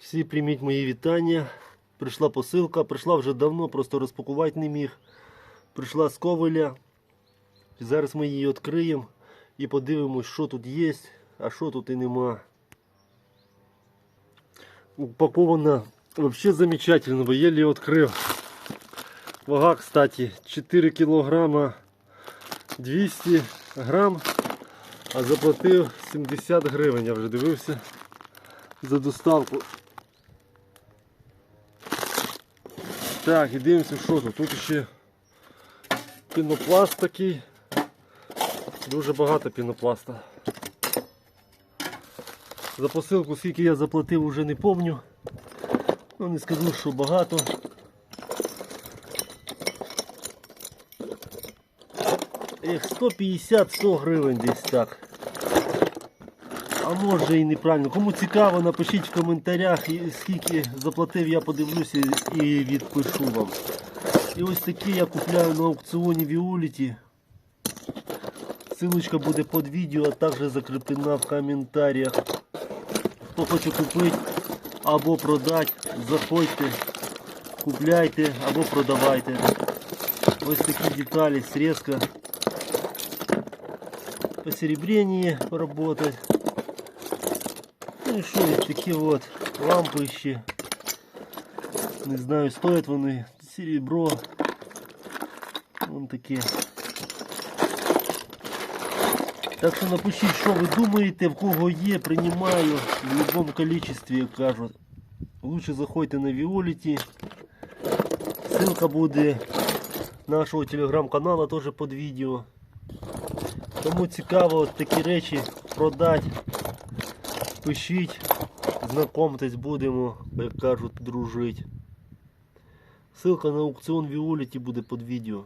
Всі прийміть мої вітання. Прийшла посилка, прийшла вже давно, просто розпакувати не міг. Прийшла з ковеля. Зараз ми її відкриємо і подивимось, що тут є, а що тут і нема. Упакована вообще замечательно, бо еле відкрив. Вага, кстати, 4 кілограма 200 грам, а заплатив 70 гривень, я вже дивився за доставку. Так, і дивимося, що тут. Тут ще пінопласт такий. Дуже багато пінопласта. За посилку, скільки я заплатив, вже не помню. Ну, не скажу, що багато. Ех, 150-100 гривень десь так. А може і неправильно. Кому цікаво, напишіть в коментарях, скільки заплатив, я подивлюся і відпишу вам. І ось такі я купляю на аукціоні Віоліті. Ссылочка буде під відео, а також закріплена в коментарях. Хто хоче купити або продати, заходьте, купляйте або продавайте. Ось такі деталі, срезка. Посеребрение поработать. Ось такі от лампи ще. Не знаю, стоять вони. Серебро. Вон таке. Так що напишіть, що ви думаєте, в кого є, приймаю в кількості, як кажуть. Лучше заходьте на Віоліті. Ссылка буде нашого телеграм-каналу теж під відео. Кому цікаво такі речі продати, пишіть, знайомтесь будемо, як кажуть, дружити. Ссылка на аукціон Віоліті буде під відео.